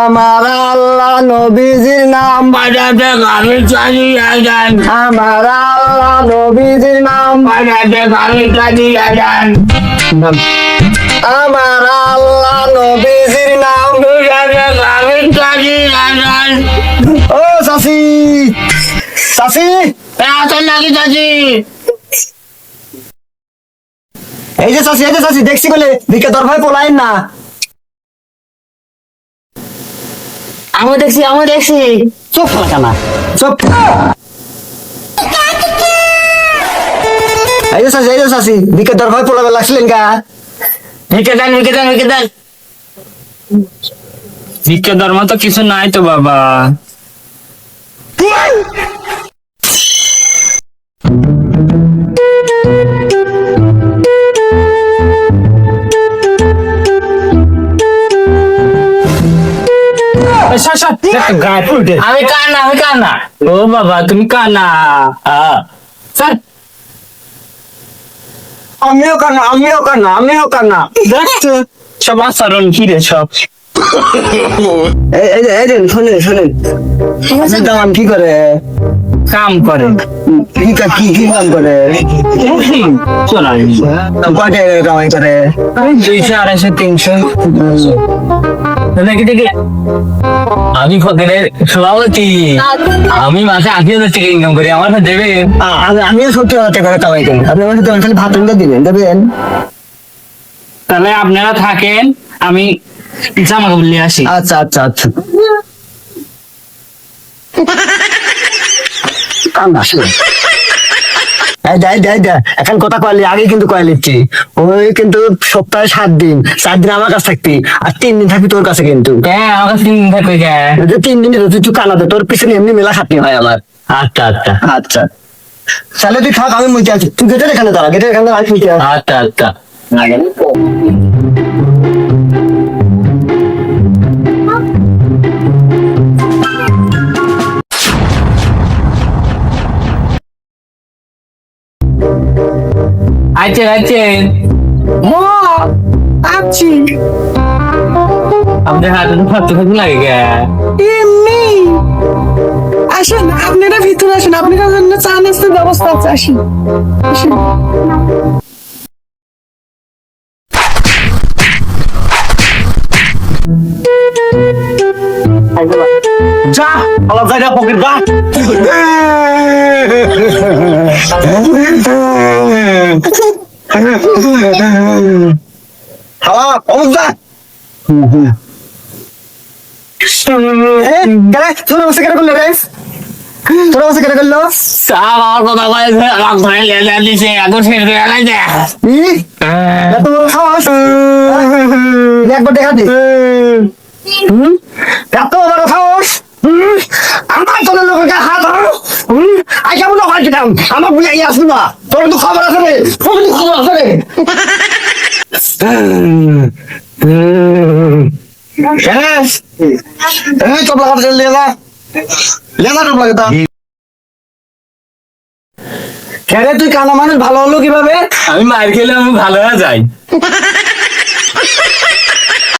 আমার আল্লাহ নবীজির নাম বাজাতে গাড়ি চালিয়ে যান আমার আল্লাহ নবীজির নাম বাজাতে গাড়ি চালিয়ে যান আমার আল্লাহ নবীজির নাম বাজাতে গাড়ি চালিয়ে যান ও চাচি চাচি। আসেন নাকি চাচি? এই যে চাচি, এই যে চাচি, দেখছি বলে দিকে তোর ভাই পোলাইন না। আমি দেখছি আমি দেখছি। চুপ না চুপ এই যে চাচি এই যে চাচি দিকে তোর ভাই পোলাবে লাগছিলেন গা। ভিকে দেন ভিকে দেন ভিকে দেন। ভিক্ষা ধর্ম তো কিছু নাই তো বাবা। আমি কানা আমি কানা ও বাবা তুমি কানা স্যার। আমিও কানা আমিও কানা আমিও কানা দেখছ সব আচরণ কি রে সব। শোনেন শোনেন। কি করে? কাম করে। কি কি কি কাম করে? চলাই কয় টাকা কামাই করে? দুইশো আড়াইশো তিনশো। আমি সভাপতি আমি মাসে আশি হাজার টাকা ইনকাম করি আমার তো দেবে। আ- আমি আমিও সত্তর হাজার টাকা কামাই করি। আপনি আমাকে দেবেন খালি ভাত দিবেন দেবেন। তাহলে আপনারা থাকেন আমি জামা কাপড় নিয়ে আসি। আচ্ছা আচ্ছা আচ্ছা। কান্দা এখন কথা কয়ালি আগে কিন্তু কয়ে লিখছি। ওই কিন্তু সপ্তাহে সাত দিন চার দিন আমার কাছে থাকতি আর তিন দিন থাকবি তোর কাছে কিন্তু। হ্যাঁ আমার কাছে তিন থাকবে তিন দিন তুই কানাতে তোর পিছনে এমনি মেলা খাটনি হয় আমার। আচ্ছা আচ্ছা। আচ্ছা। তাহলে তুই থাক আমি মুইতে আছি। তুই গেটের এখানে দাঁড়া গেটের এখানে দাঁড়া আচ্ছা আচ্ছা। আচ্ছা আচ্ছা আচ্ছা আছি। আপনার হাতে তো ফাটতে লাগে এমনি। আসেন আপনারা ভিতরে আসেন আপনাদের জন্য চা নাস্তার ব্যবস্থা আছে আসেন। আসেন। যা আলাপ জায়গা পকেট যা। হাওয়া অবস্থা তোর অবস্থা কেন করল রে তোর কেন করল? সাপ আমার কথা বলেছে আমার ঘরে লেজা দিছে এখন শেষ হয়ে গেছে এত বড় সাহস। একবার দেখা দি। হুম? এত বড় সাহস হুম? আমার তোর লোককে হাত হুম? আই আছে আমার বুঝে ইয়ে আসব না। তোর তো খবর রে, তোর তো খবর রে। তুই কানা মানুষ, ভালো হলো কীভাবে? আমি মার খেলে আমি ভালো হয়ে যাই।